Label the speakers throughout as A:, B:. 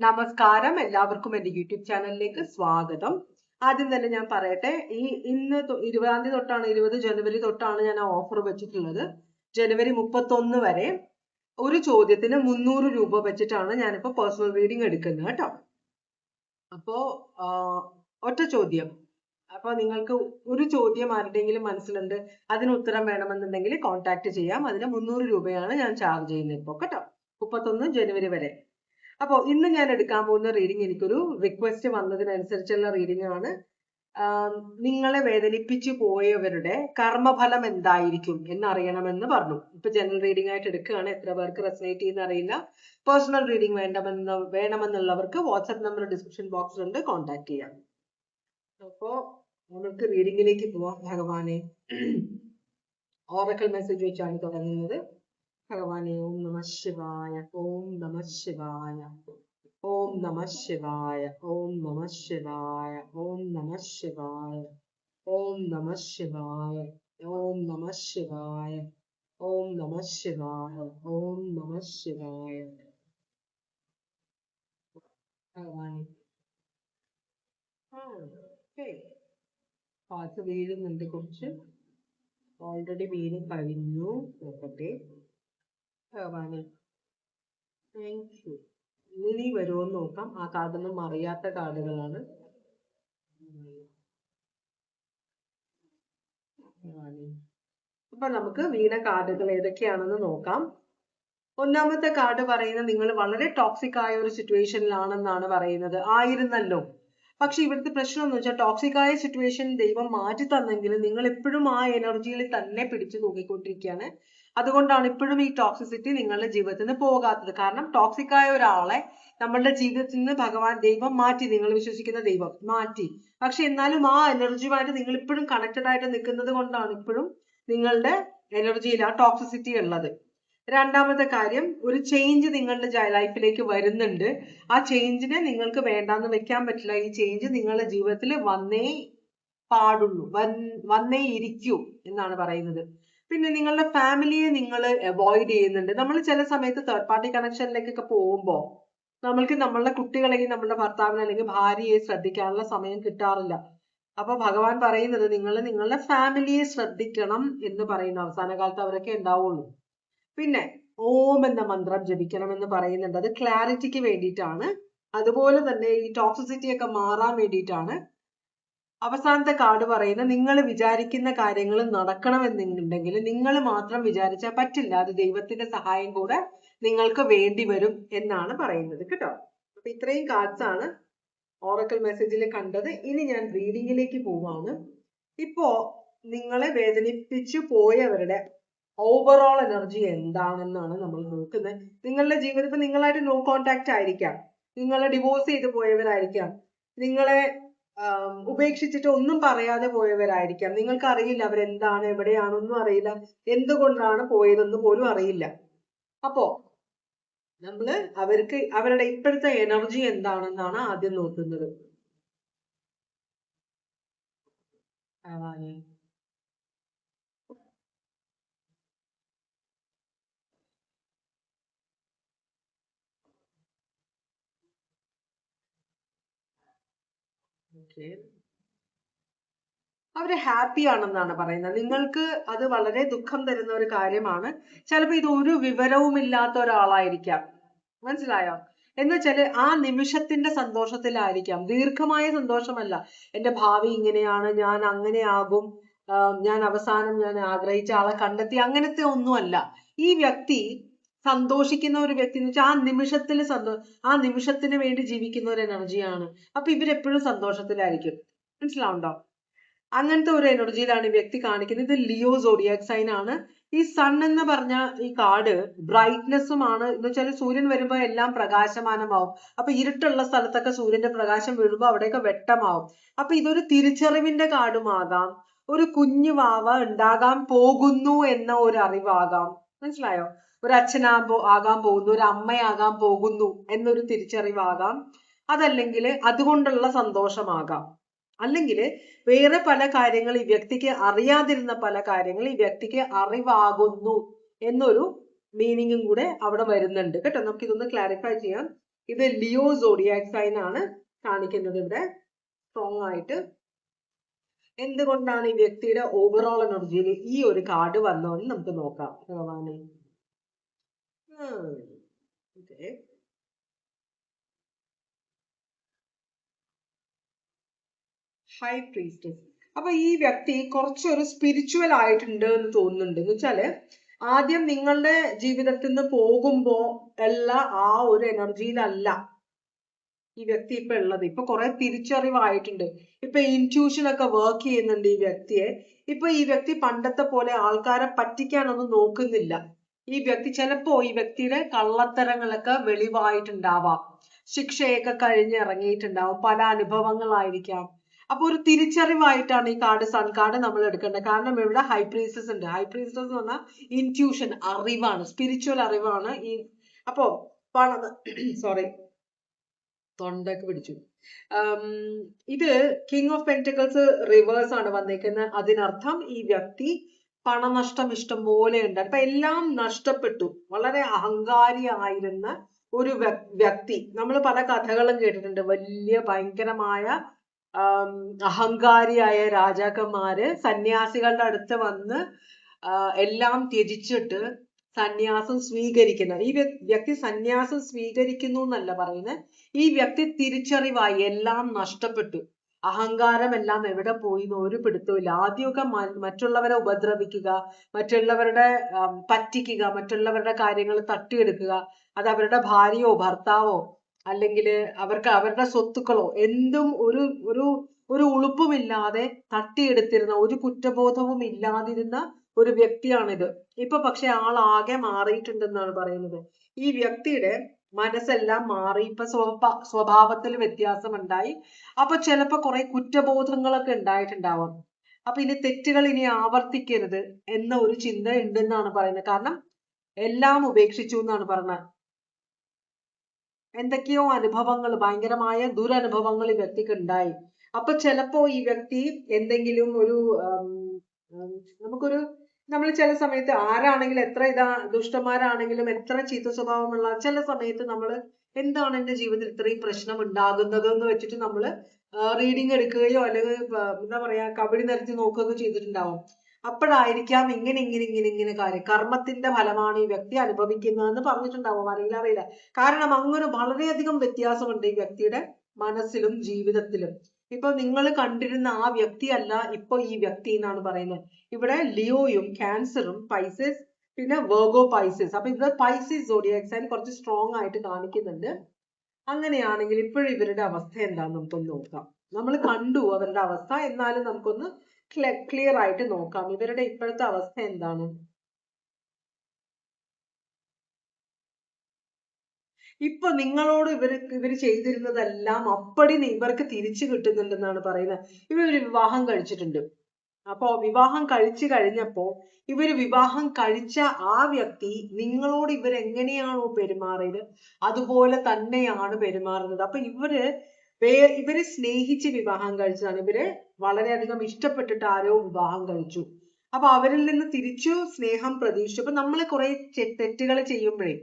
A: നമസ്കാരം. എല്ലാവർക്കും എന്റെ യൂട്യൂബ് ചാനലിലേക്ക് സ്വാഗതം. ആദ്യം തന്നെ ഞാൻ പറയട്ടെ ഈ ഇന്ന് ഇരുപതാം തീയതി തൊട്ടാണ് ഇരുപത് ജനുവരി തൊട്ടാണ് ഞാൻ ഓഫർ വെച്ചിട്ടുള്ളത്. ജനുവരി മുപ്പത്തൊന്ന് വരെ ഒരു ചോദ്യത്തിന് മുന്നൂറ് രൂപ വെച്ചിട്ടാണ് ഞാനിപ്പോ പേഴ്സണൽ റീഡിംഗ് എടുക്കുന്നത് കേട്ടോ. അപ്പോ ഒറ്റ ചോദ്യം. അപ്പൊ നിങ്ങൾക്ക് ഒരു ചോദ്യം ആരുടെയെങ്കിലും മനസ്സിലുണ്ട് അതിന് ഉത്തരം വേണമെന്നുണ്ടെങ്കിൽ കോൺടാക്ട് ചെയ്യാം. അതിന് മുന്നൂറ് രൂപയാണ് ഞാൻ ചാർജ് ചെയ്യുന്നത് ഇപ്പോൾ കേട്ടോ. മുപ്പത്തൊന്ന് ജനുവരി വരെ. അപ്പോൾ ഇന്ന് ഞാൻ എടുക്കാൻ പോകുന്ന റീഡിംഗ് എനിക്കൊരു റിക്വസ്റ്റ് വന്നതിനനുസരിച്ചുള്ള റീഡിംഗ് ആണ്. നിങ്ങളെ വേദനിപ്പിച്ചു പോയവരുടെ കർമ്മഫലം എന്തായിരിക്കും എന്നറിയണമെന്ന് പറഞ്ഞു. ഇപ്പൊ ജനറൽ റീഡിംഗ് ആയിട്ട് എടുക്കുകയാണ്. എത്ര പേർക്ക് റെസനേറ്റ് ചെയ്യുന്ന അറിയില്ല. പേഴ്സണൽ റീഡിംഗ് വേണ്ടമെന്ന് വേണമെന്നുള്ളവർക്ക് വാട്സ്ആപ്പ് നമ്പർ ഡിസ്ക്രിപ്ഷൻ ബോക്സിലുണ്ട് കോൺടാക്ട് ചെയ്യാം. അപ്പോ നമുക്ക് റീഡിംഗിലേക്ക് പോവാം ഭഗവാനെ. ഓറക്കൽ മെസ്സേജ് വെച്ചാണ് തുടങ്ങുന്നത്. ഭഗവാനെ ഓം നമ ശിവായ ഓം നമ ശിവായ ഓം നമ ശിവായ ഓം നമ ശിവായ ഓം നമ ശിവായ ഓം നമ ശിവായ ഓം നമ ശിവായ ഓം നമ ശിവായ ഓം നമ ശിവായ. ഭഗവാനെ. വീഴുന്നുണ്ട് കുറച്ച്. ഓൾറെഡി വീണ് കഴിഞ്ഞു. നോക്കട്ടെ. ഭഗവാനെ. താങ്ക് യു ഇനി വരുമോ നോക്കാം. ആ കാർഡൊന്നും അറിയാത്ത കാർഡുകളാണ്. അപ്പൊ നമുക്ക് വീണ കാർഡുകൾ ഏതൊക്കെയാണെന്ന് നോക്കാം. ഒന്നാമത്തെ കാർഡ് പറയുന്നത് നിങ്ങൾ വളരെ ടോക്സിക് ആയ ഒരു സിറ്റുവേഷനിലാണെന്നാണ് പറയുന്നത്. ആയിരുന്നല്ലോ. പക്ഷെ ഇവിടുത്തെ പ്രശ്നം എന്ന് വെച്ചാൽ ടോക്സിക് ആയ സിറ്റുവേഷൻ ദൈവം മാറ്റി തന്നെങ്കിലും നിങ്ങൾ ഇപ്പോഴും ആ എനർജിയിൽ തന്നെ പിടിച്ചു നോക്കിക്കൊണ്ടിരിക്കുകയാണ് അതുകൊണ്ടാണ് ഇപ്പോഴും ഈ ടോക്സിസിറ്റി നിങ്ങളുടെ ജീവിതത്തിൽ നിന്ന് പോകാത്തത്. കാരണം ടോക്സിക് ആയ ഒരാളെ നമ്മളുടെ ജീവിതത്തിൽ നിന്ന് ഭഗവാൻ ദൈവം മാറ്റി നിങ്ങൾ വിശ്വസിക്കുന്ന ദൈവം മാറ്റി. പക്ഷെ എന്നാലും ആ എനർജിയുമായിട്ട് നിങ്ങൾ ഇപ്പോഴും കണക്റ്റഡ് ആയിട്ട് നിൽക്കുന്നത് കൊണ്ടാണ് ഇപ്പോഴും നിങ്ങളുടെ എനർജിയിൽ ആ ടോക്സിസിറ്റി ഉള്ളത്. രണ്ടാമത്തെ കാര്യം ഒരു ചേഞ്ച് നിങ്ങളുടെ ലൈഫിലേക്ക് വരുന്നുണ്ട്. ആ ചേഞ്ചിനെ നിങ്ങൾക്ക് വേണ്ടാന്ന് വെക്കാൻ പറ്റില്ല. ഈ ചേഞ്ച് നിങ്ങളുടെ ജീവിതത്തിൽ വന്നേ പാടുള്ളൂ. വന്നേ ഇരിക്കൂ എന്നാണ് പറയുന്നത്. പിന്നെ നിങ്ങളുടെ ഫാമിലിയെ നിങ്ങൾ അവോയ്ഡ് ചെയ്യുന്നുണ്ട്. നമ്മൾ ചില സമയത്ത് തേർഡ് പാർട്ടി കണക്ഷനിലേക്കൊക്കെ പോകുമ്പോൾ നമ്മൾക്ക് നമ്മളുടെ കുട്ടികളെയും നമ്മുടെ ഭർത്താവിനെ അല്ലെങ്കിൽ ഭാര്യയെ ശ്രദ്ധിക്കാനുള്ള സമയം കിട്ടാറില്ല. അപ്പൊ ഭഗവാൻ പറയുന്നത് നിങ്ങൾ നിങ്ങളുടെ ഫാമിലിയെ ശ്രദ്ധിക്കണം എന്ന് പറയുന്ന അവസാന കാലത്ത് അവരൊക്കെ ഉണ്ടാവുള്ളൂ. പിന്നെ ഓം എന്ന മന്ത്രം ജപിക്കണം എന്ന് പറയുന്നുണ്ട്. അത് ക്ലാരിറ്റിക്ക് വേണ്ടിയിട്ടാണ്. അതുപോലെ തന്നെ ഈ ടോക്സിസിറ്റി ഒക്കെ മാറാൻ വേണ്ടിയിട്ടാണ്. അവസാനത്തെ കാർഡ് പറയുന്നത് നിങ്ങൾ വിചാരിക്കുന്ന കാര്യങ്ങൾ നടക്കണമെന്നുണ്ടെങ്കിൽ നിങ്ങൾ മാത്രം വിചാരിച്ചാൽ പറ്റില്ല. അത് ദൈവത്തിന്റെ സഹായം കൂടെ നിങ്ങൾക്ക് വേണ്ടി വരും എന്നാണ് പറയുന്നത് കേട്ടോ. അപ്പൊ ഇത്രയും കാർഡ്സ് ആണ് ഓറക്കൽ മെസ്സേജിൽ കണ്ടത്. ഇനി ഞാൻ റീഡിങ്ങിലേക്ക് പോവാണ്. ഇപ്പോ നിങ്ങളെ വേദനിപ്പിച്ചു പോയവരുടെ ഓവറോൾ എനർജി എന്താണെന്നാണ് നമ്മൾ നോക്കുന്നത്. നിങ്ങളുടെ ജീവിതം ഇപ്പൊ നിങ്ങളായിട്ട് നോ കോൺടാക്ട് ആയിരിക്കാം. നിങ്ങളെ ഡിവോഴ്സ് ചെയ്ത് പോയവരായിരിക്കാം. നിങ്ങളെ ഉപേക്ഷിച്ചിട്ട് ഒന്നും പറയാതെ പോയവരായിരിക്കാം. നിങ്ങൾക്ക് അറിയില്ല അവരെന്താണ് എവിടെയാണെന്നും അറിയില്ല. എന്തുകൊണ്ടാണ് പോയതെന്ന് പോലും അറിയില്ല. അപ്പോ നമ്മൾ അവർക്ക് അവരുടെ ഇപ്പോഴത്തെ എനർജി എന്താണെന്നാണ് ആദ്യം നോക്കുന്നത്. Okay. അവർ ഹാപ്പി ആണെന്നാണ് പറയുന്നത്. നിങ്ങൾക്ക് അത് വളരെ ദുഃഖം തരുന്ന ഒരു കാര്യമാണ്. ചിലപ്പോ ഇത് ഒരു വിവരവും ഇല്ലാത്ത ഒരാളായിരിക്കാം. മനസ്സിലായോ? എന്ന് വെച്ചാൽ ആ നിമിഷത്തിന്റെ സന്തോഷത്തിലായിരിക്കാം. ദീർഘമായ സന്തോഷമല്ല. എന്റെ ഭാവി ഇങ്ങനെയാണ് ഞാൻ അങ്ങനെയാകും ഞാൻ അവസാനം ഞാൻ ആഗ്രഹിച്ച ആളെ കണ്ടെത്തി അങ്ങനത്തെ ഒന്നുമല്ല. ഈ വ്യക്തി സന്തോഷിക്കുന്ന ഒരു വ്യക്തി എന്ന് വെച്ചാൽ ആ നിമിഷത്തിൽ സന്തോ ആ നിമിഷത്തിന് വേണ്ടി ജീവിക്കുന്ന ഒരു എനർജിയാണ് അപ്പൊ ഇവരെപ്പോഴും സന്തോഷത്തിലായിരിക്കും. മനസ്സിലാവുണ്ടോ? അങ്ങനത്തെ ഒരു എനർജിയിലാണ് ഈ വ്യക്തി കാണിക്കുന്നത്. ഇത് ലിയോ സോഡിയാക് സൈൻ ആണ്. ഈ സൺ എന്ന് പറഞ്ഞ ഈ കാർഡ് ബ്രൈറ്റ്നെസ്സുമാണ് എന്ന് വെച്ചാൽ സൂര്യൻ വരുമ്പോൾ എല്ലാം പ്രകാശമാനമാവും. അപ്പൊ ഇരുട്ടുള്ള സ്ഥലത്തൊക്കെ സൂര്യന്റെ പ്രകാശം വീഴുമ്പോൾ അവിടെയൊക്കെ വെട്ടമാവും. അപ്പൊ ഇതൊരു തിരിച്ചറിവിന്റെ കാർഡുമാകാം. ഒരു കുഞ്ഞു വാവ ഉണ്ടാകാൻ പോകുന്നു എന്ന ഒരു അറിവാകാം മനസ്സിലായോ? ഒരു ആകാൻ പോകുന്നു ഒരു അമ്മയാകാൻ പോകുന്നു എന്നൊരു തിരിച്ചറിവാകാം. അതല്ലെങ്കിൽ അതുകൊണ്ടുള്ള സന്തോഷമാകാം. അല്ലെങ്കിൽ വേറെ പല കാര്യങ്ങൾ ഈ വ്യക്തിക്ക് അറിയാതിരുന്ന പല കാര്യങ്ങൾ ഈ വ്യക്തിക്ക് അറിവാകുന്നു എന്നൊരു മീനിങ്ങും കൂടെ അവിടെ വരുന്നുണ്ട്. കേട്ടോ നമുക്ക് ഇതൊന്ന് ക്ലാരിഫൈ ചെയ്യാം. ഇത് ലിയോ സോഡിയാക് സൈൻ ആണ് കാണിക്കുന്നത് ഇവിടെ. സ്ട്രോങ് ആയിട്ട്. എന്തുകൊണ്ടാണ് ഈ വ്യക്തിയുടെ ഓവറോൾ എനർജിയിൽ ഈ ഒരു കാർഡ് വന്നതെന്ന് നമുക്ക് നോക്കാം. ഭഗവാനെ. ഓക്കെ ഹൈ പ്രീസ്റ്റസ് അപ്പൊ ഈ വ്യക്തി കുറച്ചൊരു സ്പിരിച്വൽ ആയിട്ടുണ്ട് എന്ന് തോന്നുന്നുണ്ട്. എന്ന് വെച്ചാൽ ആദ്യം നിങ്ങളുടെ ജീവിതത്തിൽ നിന്ന് പോകുമ്പോ ഉള്ള ആ ഒരു എനർജിയിലല്ല ഈ വ്യക്തി ഇപ്പൊ ഉള്ളത്. ഇപ്പൊ കുറെ തിരിച്ചറിവായിട്ടുണ്ട്. ഇപ്പൊ ഇന്റ്യൂഷൻ ഒക്കെ വർക്ക് ചെയ്യുന്നുണ്ട് ഈ വ്യക്തിയെ. ഇപ്പൊ ഈ വ്യക്തി പണ്ടത്തെ പോലെ ആൾക്കാരെ പറ്റിക്കാനൊന്നും നോക്കുന്നില്ല. ഈ വ്യക്തി ചിലപ്പോ ഈ വ്യക്തിയുടെ കള്ളത്തരങ്ങളൊക്കെ വെളിവായിട്ടുണ്ടാവാം. ശിക്ഷയൊക്കെ കഴിഞ്ഞ് ഇറങ്ങിയിട്ടുണ്ടാവും. പല അനുഭവങ്ങളായിരിക്കാം. അപ്പൊ ഒരു തിരിച്ചറിവായിട്ടാണ് ഈ കാർഡ് സൺ കാർഡ് നമ്മൾ എടുക്കേണ്ടത്. കാരണം ഇവിടെ ഹൈപ്രീസസ് ഉണ്ട്. ഹൈപ്രീസസ് എന്ന് പറഞ്ഞാൽ ഇന്റ്യൂഷൻ അറിവാണ്. സ്പിരിച്വൽ അറിവാണ് ഈ അപ്പോ പണം സോറി തൊണ്ടൊക്കെ പിടിച്ചു. ഇത് കിങ് ഓഫ് പെന്റിക്കൽസ് റിവേഴ്സ് ആണ് വന്നേക്കുന്നത്. അതിനർത്ഥം ഈ വ്യക്തി പണനഷ്ടം ഇഷ്ടം പോലെ ഉണ്ട്. അപ്പൊ എല്ലാം നഷ്ടപ്പെട്ടു. വളരെ അഹങ്കാരിയായിരുന്ന ഒരു വ്യ- വ്യക്തി. നമ്മൾ പല കഥകളും കേട്ടിട്ടുണ്ട്. വലിയ ഭയങ്കരമായ അഹങ്കാരിയായ രാജാക്കന്മാര് സന്യാസികളുടെ അടുത്ത് വന്ന് എല്ലാം ത്യജിച്ചിട്ട് സന്യാസം സ്വീകരിക്കുന്ന. ഈ വ്യ- വ്യക്തി സന്യാസം സ്വീകരിക്കുന്നു എന്നല്ല പറയുന്നത് ഈ വ്യക്തി തിരിച്ചറിവായി എല്ലാം നഷ്ടപ്പെട്ടു. അഹങ്കാരം എല്ലാം എവിടെ പോയി എന്ന് ഒരു പിടുത്തവുമില്ല ആദ്യമൊക്കെ മറ്റുള്ളവരെ ഉപദ്രവിക്കുക മറ്റുള്ളവരുടെ പറ്റിക്കുക മറ്റുള്ളവരുടെ കാര്യങ്ങൾ തട്ടിയെടുക്കുക അത് അവരുടെ ഭാര്യയോ ഭർത്താവോ അല്ലെങ്കിൽ അവർക്ക് അവരുടെ സ്വത്തുക്കളോ എന്തും ഒരു ഒരു ഒരു ഉളുപ്പുമില്ലാതെ തട്ടിയെടുത്തിരുന്ന ഒരു കുറ്റബോധവും ഇല്ലാതിരുന്ന ഒരു വ്യക്തിയാണിത്. ഇപ്പൊ പക്ഷെ ആകെ മാറിയിട്ടുണ്ടെന്നാണ് പറയുന്നത്. ഈ വ്യക്തിയുടെ മനസ്സെല്ലാം മാറി. ഇപ്പൊ സ്വഭാ സ്വഭാവത്തിൽ വ്യത്യാസമുണ്ടായി. അപ്പൊ ചിലപ്പോ കുറെ കുറ്റബോധങ്ങളൊക്കെ ഉണ്ടായിട്ടുണ്ടാവാം. അപ്പൊ ഇനി തെറ്റുകൾ ഇനി ആവർത്തിക്കരുത് എന്ന ഒരു ചിന്ത ഉണ്ടെന്നാണ് പറയുന്നത്. കാരണം എല്ലാം ഉപേക്ഷിച്ചു എന്നാണ് പറഞ്ഞത് എന്തൊക്കെയോ അനുഭവങ്ങൾ ഭയങ്കരമായ ദുരനുഭവങ്ങൾ ഈ വ്യക്തിക്ക് ഉണ്ടായി. അപ്പൊ ചിലപ്പോ ഈ വ്യക്തി എന്തെങ്കിലും ഒരു നമുക്കൊരു നമ്മൾ ചില സമയത്ത് ആരാണെങ്കിലും എത്ര ഇതാ ദുഷ്ടന്മാരാണെങ്കിലും എത്ര ചീത്ത സ്വഭാവമുള്ള ചില സമയത്ത് നമ്മൾ എന്താണ് എന്റെ ജീവിതത്തിൽ ഇത്രയും പ്രശ്നം ഉണ്ടാകുന്നത് എന്ന് വെച്ചിട്ട് നമ്മൾ റീഡിങ് എടുക്കുകയോ അല്ലെങ്കിൽ എന്താ പറയാ കബഡി നിരത്തി നോക്കുകയോ ചെയ്തിട്ടുണ്ടാവും. അപ്പോഴായിരിക്കാം ഇങ്ങനെ ഇങ്ങനെ ഇങ്ങനെ ഇങ്ങനെ കാര്യം. കർമ്മത്തിന്റെ ഫലമാണ് ഈ വ്യക്തി അനുഭവിക്കുന്നതെന്ന് പറഞ്ഞിട്ടുണ്ടാവും. അറിയില്ല അറിയില്ല. കാരണം അങ്ങനെ വളരെയധികം വ്യത്യാസമുണ്ട് ഈ വ്യക്തിയുടെ മനസ്സിലും ജീവിതത്തിലും. ഇപ്പൊ നിങ്ങൾ കണ്ടിരുന്ന ആ വ്യക്തിയല്ല ഇപ്പൊ ഈ വ്യക്തി എന്നാണ് പറയുന്നത്. ഇവിടെ ലിയോയും ക്യാൻസറും പൈസസ് പിന്നെ വേർഗോ പൈസസ്. അപ്പൊ ഇവിടെ പൈസസ് സോഡിയാക് സൈൻ കുറച്ച് സ്ട്രോങ് ആയിട്ട് കാണിക്കുന്നുണ്ട്. അങ്ങനെയാണെങ്കിൽ ഇപ്പോഴും ഇവരുടെ അവസ്ഥ എന്താന്ന് നമുക്കൊന്ന് നോക്കാം. നമ്മൾ കണ്ടു അവരുടെ അവസ്ഥ. എന്നാലും നമുക്കൊന്ന് ക്ലിയർ ആയിട്ട് നോക്കാം. ഇവരുടെ ഇപ്പോഴത്തെ അവസ്ഥ എന്താണ്? ഇപ്പൊ നിങ്ങളോട് ഇവർ ഇവർ ചെയ്തിരുന്നതെല്ലാം അപ്പടി ഇവർക്ക് തിരിച്ചു കിട്ടുന്നുണ്ടെന്നാണ് പറയുന്നത്. ഇവർ വിവാഹം കഴിച്ചിട്ടുണ്ട്. അപ്പോ വിവാഹം കഴിച്ചു കഴിഞ്ഞപ്പോ ഇവർ വിവാഹം കഴിച്ച ആ വ്യക്തി നിങ്ങളോട് ഇവർ എങ്ങനെയാണോ പെരുമാറിയത്? അതുപോലെ തന്നെയാണ് പെരുമാറുന്നത്. അപ്പൊ ഇവർ വേ ഇവർ സ്നേഹിച്ച് വിവാഹം കഴിച്ചതാണ്. ഇവർ വളരെയധികം ഇഷ്ടപ്പെട്ടിട്ട് ആരോ വിവാഹം കഴിച്ചു. അപ്പൊ അവരിൽ നിന്ന് തിരിച്ചു സ്നേഹം പ്രതീക്ഷിച്ചു. അപ്പൊ നമ്മൾ കുറെ തെറ്റുകൾ ചെയ്യുമ്പോഴേ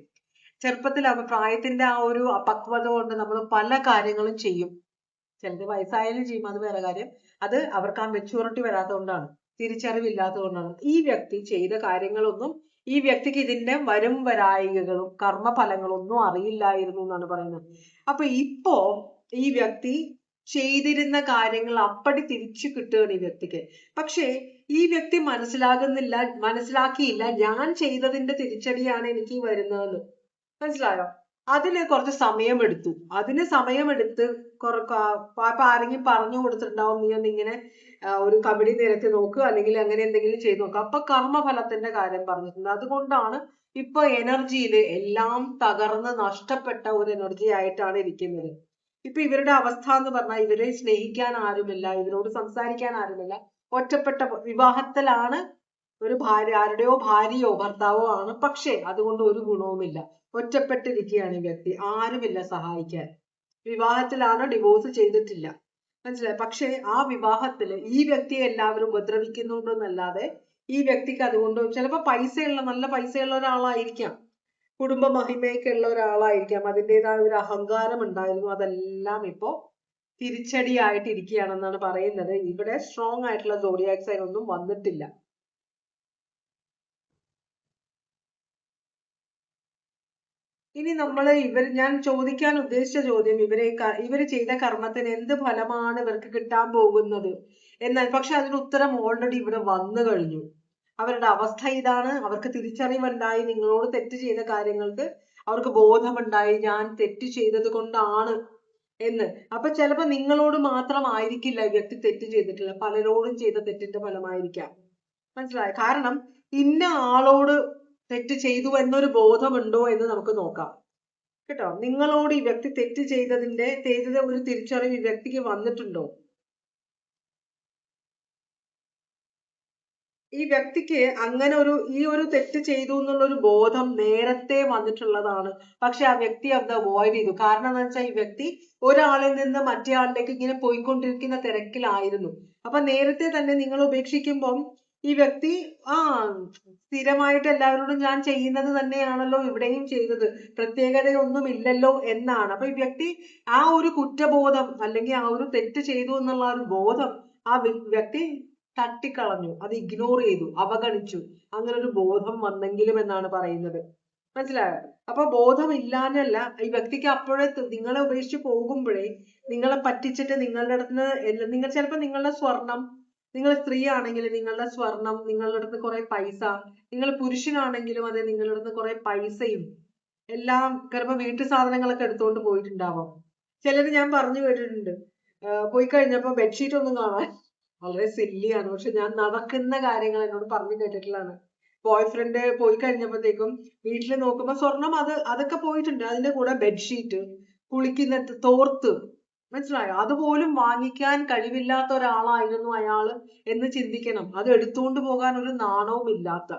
A: ചെറുപ്പത്തിൽ അവ പ്രായത്തിന്റെ ആ ഒരു അപക്വത കൊണ്ട് നമ്മൾ പല കാര്യങ്ങളും ചെയ്യും. ചിലത് വയസ്സായാലും ചെയ്യും അത് വേറെ കാര്യം. അത് അവർക്ക് ആ മെച്യൂരിറ്റി വരാത്തതുകൊണ്ടാണ് തിരിച്ചറിവില്ലാത്തതുകൊണ്ടാണ്. ഈ വ്യക്തി ചെയ്ത കാര്യങ്ങളൊന്നും ഈ വ്യക്തിക്ക് ഇതിന്റെ വരും വരായികകളും കർമ്മഫലങ്ങളൊന്നും അറിയില്ലായിരുന്നു എന്നാണ് പറയുന്നത്. അപ്പൊ ഇപ്പോ ഈ വ്യക്തി ചെയ്തിരുന്ന കാര്യങ്ങൾ അപ്പടി തിരിച്ചു കിട്ടുകയാണ് ഈ വ്യക്തിക്ക്. പക്ഷേ ഈ വ്യക്തി മനസ്സിലാകുന്നില്ല മനസ്സിലാക്കിയില്ല ഞാൻ ചെയ്തതിന്റെ തിരിച്ചടിയാണ് എനിക്ക് വരുന്നത് വരുന്നതെന്ന്. മനസ്സിലായോ? അതിന് കുറച്ച് സമയമെടുത്തു. അതിന് സമയമെടുത്ത് കുറെ ഇപ്പൊ ആരെങ്കിലും പറഞ്ഞു കൊടുത്തിട്ടുണ്ടാവും നീ ഒന്ന് ഇങ്ങനെ ഒരു കബഡി നിരത്തി നോക്കുക അല്ലെങ്കിൽ അങ്ങനെ എന്തെങ്കിലും ചെയ്ത് നോക്കുക അപ്പൊ കർമ്മഫലത്തിന്റെ കാര്യം പറഞ്ഞിട്ടുണ്ട്. അതുകൊണ്ടാണ് ഇപ്പൊ എനർജിയിൽ എല്ലാം തകർന്ന് നഷ്ടപ്പെട്ട ഒരു എനർജി ആയിട്ടാണ് ഇരിക്കുന്നത്. ഇപ്പൊ ഇവരുടെ അവസ്ഥ എന്ന് പറഞ്ഞാൽ ഇവരെ സ്നേഹിക്കാൻ ആരുമില്ല ഇവരോട് സംസാരിക്കാൻ ആരുമില്ല. ഒറ്റപ്പെട്ട വിവാഹത്തിലാണ് ഒരു ഭാര്യ ആരുടെയോ ഭാര്യയോ ഭർത്താവോ ആണ്. പക്ഷേ അതുകൊണ്ട് ഒരു ഗുണവുമില്ല. ഒറ്റപ്പെട്ടിരിക്കുകയാണ് ഈ വ്യക്തി. ആരുമില്ല സഹായിക്കാൻ. വിവാഹത്തിലാണോ ഡിവോഴ്സ് ചെയ്തിട്ടില്ല. മനസ്സിലായി? പക്ഷേ ആ വിവാഹത്തിൽ ഈ വ്യക്തിയെ എല്ലാവരും ഉപദ്രവിക്കുന്നുണ്ടെന്നല്ലാതെ ഈ വ്യക്തിക്ക് അതുകൊണ്ട് ചിലപ്പോൾ പൈസയുള്ള നല്ല പൈസയുള്ള ഒരാളായിരിക്കാം. കുടുംബ മഹിമയൊക്കെ ഉള്ള ഒരാളായിരിക്കാം. അതിന്റെതായ ഒരു അഹങ്കാരം ഉണ്ടായിരുന്നു. അതെല്ലാം ഇപ്പോൾ തിരിച്ചടിയായിട്ടിരിക്കുകയാണെന്നാണ് പറയുന്നത്. ഇവിടെ സ്ട്രോങ് ആയിട്ടുള്ള സോഡിയാക് സൈൻ ഒന്നും വന്നിട്ടില്ല. ഇനി നമ്മൾ ഇവർ ഞാൻ ചോദിക്കാൻ ഉദ്ദേശിച്ച ചോദ്യം ഇവരെ ഇവർ ചെയ്ത കർമ്മത്തിന് എന്ത് ഫലമാണ് ഇവർക്ക് കിട്ടാൻ പോകുന്നത്? എന്നാൽ പക്ഷെ അതിന് ഉത്തരം ഓൾറെഡി ഇവിടെ വന്നു കഴിഞ്ഞു. അവരുടെ അവസ്ഥ ഇതാണ്. അവർക്ക് തിരിച്ചറിവുണ്ടായി നിങ്ങളോട് തെറ്റ് ചെയ്ത കാര്യങ്ങൾക്ക് അവർക്ക് ബോധമുണ്ടായി. ഞാൻ തെറ്റ് ചെയ്തത് കൊണ്ടാണ് എന്ന്. അപ്പൊ ചിലപ്പോ നിങ്ങളോട് മാത്രമായിരിക്കില്ല വ്യക്തി തെറ്റ് ചെയ്തിട്ടില്ല പലരോടും ചെയ്ത തെറ്റിന്റെ ഫലമായിരിക്കാം. മനസ്സിലായോ? കാരണം ഇന്ന ആളോട് തെറ്റ് ചെയ്തു എന്നൊരു ബോധമുണ്ടോ എന്ന് നമുക്ക് നോക്കാം. കേട്ടോ? നിങ്ങളോട് ഈ വ്യക്തി തെറ്റ് ചെയ്തതിന്റെ ചെയ്തത് ഒരു തിരിച്ചറിവ് ഈ വ്യക്തിക്ക് വന്നിട്ടുണ്ടോ? ഈ വ്യക്തിക്ക് അങ്ങനെ ഒരു ഈ ഒരു തെറ്റ് ചെയ്തു എന്നുള്ള ഒരു ബോധം നേരത്തെ വന്നിട്ടുള്ളതാണ്. പക്ഷെ ആ വ്യക്തി അത് അവോയ്ഡ് ചെയ്തു. കാരണം എന്താ വെച്ചാൽ ഈ വ്യക്തി ഒരാളിൽ നിന്ന് മറ്റേ ആളിലേക്ക് ഇങ്ങനെ പോയിക്കൊണ്ടിരിക്കുന്ന തിരക്കിലായിരുന്നു. അപ്പൊ നേരത്തെ തന്നെ നിങ്ങൾ ഉപേക്ഷിക്കുമ്പം ഈ വ്യക്തി ആ സ്ഥിരമായിട്ട് എല്ലാവരോടും ഞാൻ ചെയ്യുന്നത് തന്നെയാണല്ലോ ഇവിടെയും ചെയ്തത്. പ്രത്യേകതയൊന്നും ഇല്ലല്ലോ എന്നാണ്. അപ്പൊ ഈ വ്യക്തി ആ ഒരു കുറ്റബോധം അല്ലെങ്കിൽ ആ ഒരു തെറ്റ് ചെയ്തു എന്നുള്ള ഒരു ബോധം ആ വ്യ- വ്യക്തി തട്ടിക്കളഞ്ഞു. അത് ഇഗ്നോർ ചെയ്തു അവഗണിച്ചു. അങ്ങനെ ഒരു ബോധം വന്നെങ്കിലും എന്നാണ് പറയുന്നത്. മനസ്സിലായോ? അപ്പൊ ബോധം ഇല്ലാന്നല്ല ഈ വ്യക്തിക്ക് അപ്പോഴേ നിങ്ങളെ ഉപേക്ഷിച്ച് പോകുമ്പോഴേ നിങ്ങളെ പറ്റിച്ചിട്ട് നിങ്ങളുടെ അടുത്ത് നിന്ന് നിങ്ങൾ ചിലപ്പോൾ നിങ്ങളുടെ സ്വർണം നിങ്ങൾ സ്ത്രീ ആണെങ്കിൽ നിങ്ങളുടെ സ്വർണം നിങ്ങളുടെ അടുത്ത് കുറെ പൈസ നിങ്ങൾ പുരുഷനാണെങ്കിലും അതെ നിങ്ങളുടെ അടുത്ത് കുറെ പൈസയും എല്ലാം ചിലപ്പോൾ വീട്ടു സാധനങ്ങളൊക്കെ എടുത്തുകൊണ്ട് പോയിട്ടുണ്ടാവാം. ചിലര് ഞാൻ പറഞ്ഞു കേട്ടിട്ടുണ്ട് പോയി കഴിഞ്ഞപ്പോ ബെഡ്ഷീറ്റ് ഒന്നും കാണാൻ വളരെ സില്ലിയാണ് പക്ഷെ ഞാൻ നടക്കുന്ന കാര്യങ്ങൾ എന്നോട് പറഞ്ഞു കേട്ടിട്ടുള്ളതാണ്. ബോയ് ഫ്രണ്ട് പോയി കഴിഞ്ഞപ്പോഴത്തേക്കും വീട്ടിൽ നോക്കുമ്പോൾ സ്വർണം അത് അതൊക്കെ പോയിട്ടുണ്ട്. അതിന്റെ കൂടെ ബെഡ്ഷീറ്റ് കുളിക്കുന്ന തോർത്ത് മനസ്സിലായോ? അതുപോലും വാങ്ങിക്കാൻ കഴിവില്ലാത്ത ഒരാളായിരുന്നു അയാൾ എന്ന് ചിന്തിക്കണം. അത് എടുത്തുകൊണ്ട് പോകാൻ ഒരു നാണവും ഇല്ലാത്ത.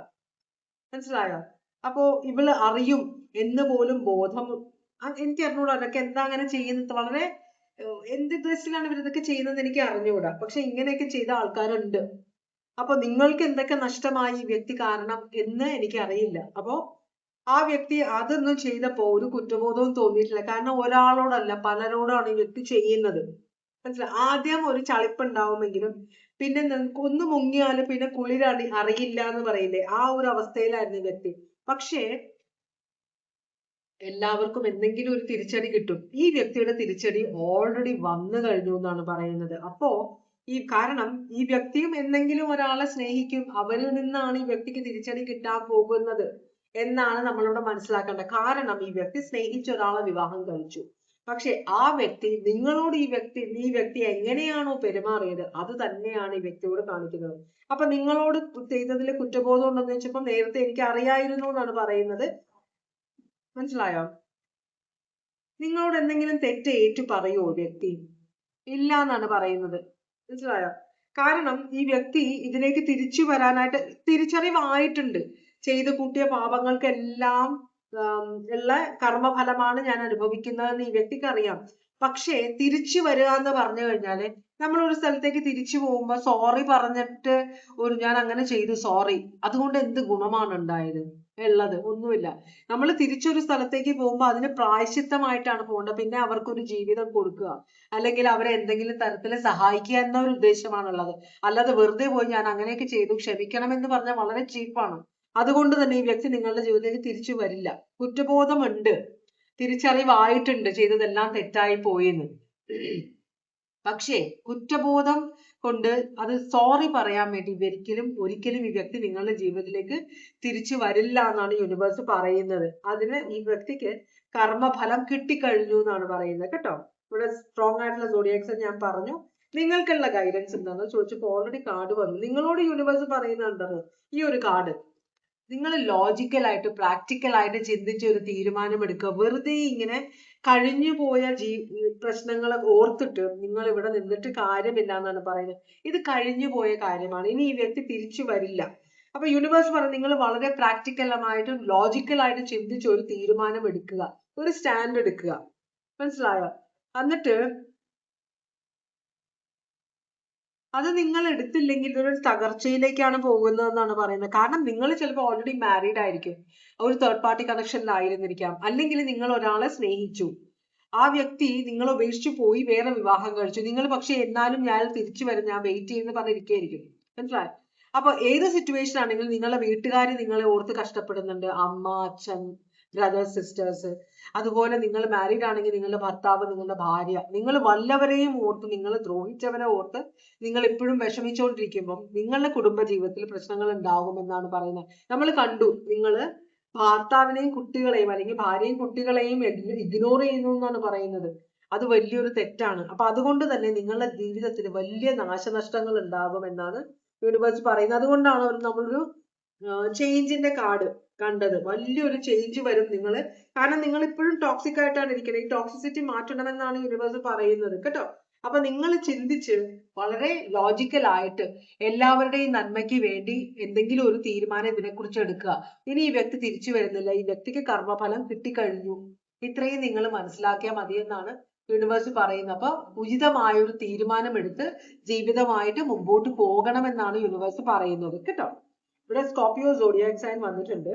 A: മനസ്സിലായോ? അപ്പോ ഇവൾ അറിയും എന്ന് പോലും ബോധം എനിക്ക് അറിഞ്ഞൂടാ. അതൊക്കെ എന്താ അങ്ങനെ ചെയ്യുന്നത്? വളരെ എന്ത് ഉദ്ദേശത്തിലാണ് ഇവർ ഇതൊക്കെ ചെയ്യുന്നത് എനിക്ക് അറിഞ്ഞുകൂടാ പക്ഷെ ഇങ്ങനെയൊക്കെ ചെയ്ത ആൾക്കാരുണ്ട്. അപ്പൊ നിങ്ങൾക്ക് എന്തൊക്കെ നഷ്ടമായി ഈ വ്യക്തി കാരണം എന്ന് എനിക്ക് അറിയില്ല. അപ്പോ ആ വ്യക്തി അതൊന്നും ചെയ്തപ്പോ ഒരു കുറ്റബോധവും തോന്നിയിട്ടില്ല. കാരണം ഒരാളോടല്ല പലരോടാണ് ഈ വ്യക്തി ചെയ്യുന്നത്. മനസ്സിലായി ആദ്യം ഒരു ചളിപ്പുണ്ടാവുമെങ്കിലും പിന്നെ ഒന്ന് മുങ്ങിയാൽ പിന്നെ കുളിരാണി അറിയില്ല എന്ന് പറയില്ലേ? ആ ഒരു അവസ്ഥയിലായിരുന്നു വ്യക്തി. പക്ഷേ എല്ലാവർക്കും എന്തെങ്കിലും ഒരു തിരിച്ചടി കിട്ടും. ഈ വ്യക്തിയുടെ തിരിച്ചടി ഓൾറെഡി വന്നു കഴിഞ്ഞു എന്നാണ് പറയുന്നത്. അപ്പോ ഈ കാരണം ഈ വ്യക്തിയും എന്തെങ്കിലും ഒരാളെ സ്നേഹിക്കും. അവരിൽ നിന്നാണ് ഈ വ്യക്തിക്ക് തിരിച്ചടി കിട്ടാൻ പോകുന്നത്. എന്നാണ് നമ്മളിവിടെ മനസ്സിലാക്കേണ്ടത്. കാരണം ഈ വ്യക്തി സ്നേഹിച്ച ഒരാളെ വിവാഹം കഴിച്ചു. പക്ഷെ ആ വ്യക്തി നിങ്ങളോട് ഈ വ്യക്തി ഈ വ്യക്തി എങ്ങനെയാണോ പെരുമാറിയത് അത് തന്നെയാണ് ഈ വ്യക്തിയോട് കാണിക്കുന്നത്. അപ്പൊ നിങ്ങളോട് ചെയ്തതിൽ കുറ്റബോധം ഉണ്ടെന്ന് വെച്ചപ്പോ നേരത്തെ എനിക്ക് അറിയായിരുന്നു എന്നാണ് പറയുന്നത്. മനസ്സിലായോ? നിങ്ങളോട് എന്തെങ്കിലും തെറ്റ് ഏറ്റു പറയുമോ വ്യക്തി? ഇല്ല എന്നാണ് പറയുന്നത്. മനസ്സിലായോ? കാരണം ഈ വ്യക്തി ഇതിലേക്ക് തിരിച്ചു വരാനായിട്ട് തിരിച്ചറിവായിട്ടുണ്ട്. ചെയ്തു കൂട്ടിയ പാപങ്ങൾക്കെല്ലാം ഉള്ള കർമ്മഫലമാണ് ഞാൻ അനുഭവിക്കുന്നതെന്ന് ഈ വ്യക്തിക്ക് അറിയാം പക്ഷേ തിരിച്ചു വരിക എന്ന് പറഞ്ഞു കഴിഞ്ഞാൽ നമ്മൾ ഒരു സ്ഥലത്തേക്ക് തിരിച്ചു പോകുമ്പോ സോറി പറഞ്ഞിട്ട് ഒരു ഞാൻ അങ്ങനെ ചെയ്തു സോറി അതുകൊണ്ട് എന്ത് ഗുണമാണ് ഉണ്ടായത്? ഉള്ളത് ഒന്നുമില്ല. നമ്മൾ തിരിച്ചൊരു സ്ഥലത്തേക്ക് പോകുമ്പോൾ അതിന് പ്രായശ്ചിത്തമായിട്ടാണ് പോകേണ്ടത്. പിന്നെ അവർക്കൊരു ജീവിതം കൊടുക്കുക. അല്ലെങ്കിൽ അവരെ എന്തെങ്കിലും തരത്തിൽ സഹായിക്കുക എന്ന ഒരു ഉദ്ദേശമാണുള്ളത്. അല്ലാതെ വെറുതെ പോയി ഞാൻ അങ്ങനെയൊക്കെ ചെയ്തു ക്ഷമിക്കണം എന്ന് പറഞ്ഞാൽ വളരെ ചീപ്പാണ്. അതുകൊണ്ട് തന്നെ ഈ വ്യക്തി നിങ്ങളുടെ ജീവിതത്തിലേക്ക് തിരിച്ചു വരില്ല. കുറ്റബോധമുണ്ട്. തിരിച്ചറിവായിട്ടുണ്ട് ചെയ്തതെല്ലാം തെറ്റായി പോയെന്ന്. പക്ഷേ കുറ്റബോധം കൊണ്ട് അത് സോറി പറയാൻ വേണ്ടി ഒരിക്കലും ഒരിക്കലും ഈ വ്യക്തി നിങ്ങളുടെ ജീവിതത്തിലേക്ക് തിരിച്ചു വരില്ല എന്നാണ് യൂണിവേഴ്സ് പറയുന്നത്. അതിന് ഈ വ്യക്തിക്ക് കർമ്മഫലം കിട്ടിക്കഴിഞ്ഞു എന്നാണ് പറയുന്നത്. കേട്ടോ? ഇവിടെ സ്ട്രോങ് ആയിട്ടുള്ള സോഡിയാക്സ് ഞാൻ പറഞ്ഞു. നിങ്ങൾക്കുള്ള ഗൈഡൻസ് എന്താണെന്ന് ചോദിച്ചപ്പോൾ ഓൾറെഡി കാർഡ് വന്നു. നിങ്ങളോട് യൂണിവേഴ്സ് പറയുന്നുണ്ടെന്ന് ഈ ഒരു കാർഡ് നിങ്ങൾ ലോജിക്കലായിട്ട് പ്രാക്ടിക്കലായിട്ട് ചിന്തിച്ച് ഒരു തീരുമാനം എടുക്കുക വെറുതെ ഇങ്ങനെ കഴിഞ്ഞു പോയ ജീ പ്രശ്നങ്ങളെ ഓർത്തിട്ട് നിങ്ങൾ ഇവിടെ നിന്നിട്ട് കാര്യമില്ല എന്നാണ് പറയുന്നത്. ഇത് കഴിഞ്ഞു പോയ കാര്യമാണ്. ഇനി ഈ വ്യക്തി തിരിച്ചു വരില്ല. അപ്പൊ യൂണിവേഴ്സ് പറഞ്ഞു നിങ്ങൾ വളരെ പ്രാക്ടിക്കലമായിട്ടും ലോജിക്കലായിട്ടും ചിന്തിച്ച് ഒരു തീരുമാനം എടുക്കുക ഒരു സ്റ്റാൻഡ് എടുക്കുക. മനസ്സിലായോ? എന്നിട്ട് അത് നിങ്ങൾ എടുത്തില്ലെങ്കിൽ ഇതൊരു തകർച്ചയിലേക്കാണ് പോകുന്നതെന്നാണ് പറയുന്നത്. കാരണം നിങ്ങൾ ചിലപ്പോൾ ഓൾറെഡി മാരീഡ് ആയിരിക്കും. ഒരു തേർഡ് പാർട്ടി കണക്ഷനിലായിരുന്നിരിക്കാം അല്ലെങ്കിൽ നിങ്ങൾ ഒരാളെ സ്നേഹിച്ചു. ആ വ്യക്തി നിങ്ങളെ ഉപേക്ഷിച്ചു പോയി വേറെ വിവാഹം കഴിച്ചു. നിങ്ങൾ പക്ഷെ എന്നാലും ഞാൻ തിരിച്ചു വരും ഞാൻ വെയിറ്റ് ചെയ്യുന്ന പറഞ്ഞിരിക്കുകയായിരിക്കും. മനസ്സിലായോ? അപ്പൊ ഏത് സിറ്റുവേഷൻ ആണെങ്കിലും നിങ്ങളുടെ വീട്ടുകാർ നിങ്ങളെ ഓർത്ത് കഷ്ടപ്പെടുന്നുണ്ട്. അമ്മ അച്ഛൻ ബ്രദേഴ്സ് സിസ്റ്റേഴ്സ് അതുപോലെ നിങ്ങൾ മാരീഡ് ആണെങ്കിൽ നിങ്ങളുടെ ഭർത്താവ് നിങ്ങളുടെ ഭാര്യ. നിങ്ങൾ വല്ലവരെയും ഓർത്ത് നിങ്ങൾ ദ്രോഹിച്ചവരെ ഓർത്ത് നിങ്ങൾ എപ്പോഴും വിഷമിച്ചുകൊണ്ടിരിക്കുമ്പം നിങ്ങളുടെ കുടുംബ ജീവിതത്തിൽ പ്രശ്നങ്ങൾ ഉണ്ടാകുമെന്നാണ് പറയുന്നത്. നമ്മൾ കണ്ടു നിങ്ങൾ ഭർത്താവിനെയും കുട്ടികളെയും അല്ലെങ്കിൽ ഭാര്യയും കുട്ടികളെയും ഇഗ്നോർ ചെയ്യുന്നു എന്നാണ് പറയുന്നത്. അത് വലിയൊരു തെറ്റാണ്. അപ്പൊ അതുകൊണ്ട് തന്നെ നിങ്ങളുടെ ജീവിതത്തിൽ വലിയ നാശനഷ്ടങ്ങൾ ഉണ്ടാകുമെന്നാണ് യൂണിവേഴ്സ് പറയുന്നത്. അതുകൊണ്ടാണ് അവർ നമ്മളൊരു ചേഞ്ചിന്റെ കാർഡ് കണ്ടത്. വലിയൊരു ചേഞ്ച് വരും നിങ്ങൾ കാരണം നിങ്ങൾ ഇപ്പോഴും ടോക്സിക് ആയിട്ടാണ് ഇരിക്കുന്നത്. ഈ ടോക്സിസിറ്റി മാറ്റണമെന്നാണ് യൂണിവേഴ്സ് പറയുന്നത്. കേട്ടോ? അപ്പൊ നിങ്ങൾ ചിന്തിച്ച് വളരെ ലോജിക്കൽ ആയിട്ട് എല്ലാവരുടെയും നന്മയ്ക്ക് വേണ്ടി എന്തെങ്കിലും ഒരു തീരുമാനം ഇതിനെക്കുറിച്ച് എടുക്കുക. ഇനി ഈ വ്യക്തി തിരിച്ചു വരുന്നില്ല. ഈ വ്യക്തിക്ക് കർമ്മഫലം കിട്ടിക്കഴിഞ്ഞു. ഇത്രയും നിങ്ങൾ മനസ്സിലാക്കിയാൽ മതി എന്നാണ് യൂണിവേഴ്സ് പറയുന്നത്. അപ്പൊ ഉചിതമായ ഒരു തീരുമാനം എടുത്ത് ജീവിതമായിട്ട് മുമ്പോട്ട് പോകണമെന്നാണ് യൂണിവേഴ്സ് പറയുന്നത്. കേട്ടോ? ഇവിടെ സ്കോപ്പിയോ സോഡിയാക് സൈൻ വന്നിട്ടുണ്ട്.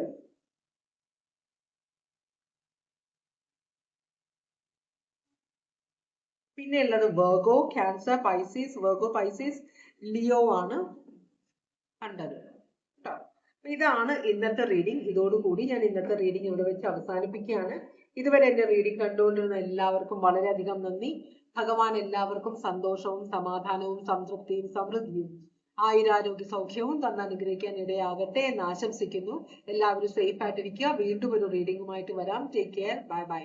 A: പിന്നെ ഉള്ളത് Virgo cancer Pisces Virgo Pisces Leo ആണ് കണ്ടത് ഇതാണ് ഇന്നത്തെ റീഡിംഗ് ഇതോടുകൂടി ഞാൻ ഇന്നത്തെ റീഡിംഗ് ഇവിടെ വെച്ച് അവസാനിപ്പിക്കുകയാണ്. ഇതുവരെ എന്റെ റീഡിംഗ് കണ്ടുകൊണ്ടിരുന്ന എല്ലാവർക്കും വളരെയധികം നന്ദി. ഭഗവാൻ എല്ലാവർക്കും സന്തോഷവും സമാധാനവും സംതൃപ്തിയും സമൃദ്ധിയും ആയുരാരോഗ്യ സൗഖ്യവും തന്ന് അനുഗ്രഹിക്കാൻ ഇടയാകട്ടെ എന്ന് ആശംസിക്കുന്നു. എല്ലാവരും സേഫ് ആയിട്ടിരിക്കുക. വീണ്ടും ഒരു റീഡിംഗുമായിട്ട് വരാം. Take care bye bye